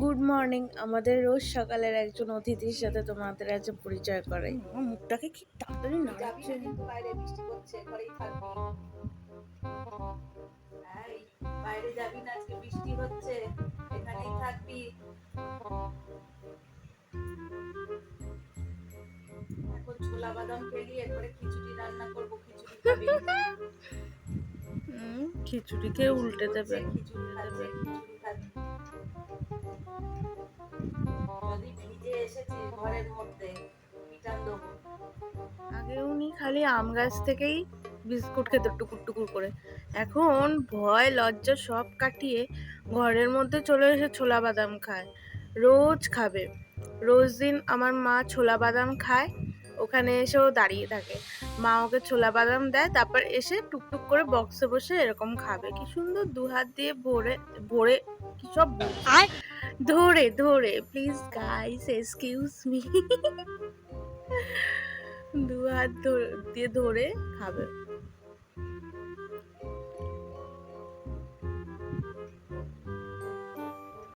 Good morning আমাদের রোজ সকালের একজন অতিথির সাথে তোমাদের আজ পরিচয় করে। আমার মুখটাকে কি তাড়াতাড়ি নাড়াচ্ছে না কিন্তু বাইরে বৃষ্টি পড়ছে ঘরেই থাকবি। বাইরে যাবি না আজকে বৃষ্টি হচ্ছে এখানেই থাকবি। এখন ছোলা বাদাম খেলি এরপরে খিচুড়ি রান্না করব খিচুড়ি খাবি। খিচুড়ি খেয়ে উল্টে দেবে। খিচুড়ি খাচ্ছে খিচুড়ি খাবি যদি ভিজে এসেছিস ঘরের মধ্যে পিটান দেবো। আগে উনি খালি আম গাছ থেকেই বিস্কুট খেত টুকুর টুকুর করে। এখন ভয় লজ্জা সব কাটিয়ে ঘরের মধ্যে চলে এসে ছোলা বাদাম খায়। রোজ খাবে। রোজ দিন আমার মা ছোলা বাদাম খায় ওখানে এসেও দাঁড়িয়ে থাকে। মা ওকে ছোলা বাদাম দেয় তারপর এসে টুকটুক করে বক্সে বসে এরকম খাবে। কি সুন্দর দু হাত দিয়ে ভরে ভরে কি সব বলছি? ধরে ধরে প্লিজ গাইস এক্সকিউজ মি দু হাত ধরে- দিয়ে ধরে খাবে।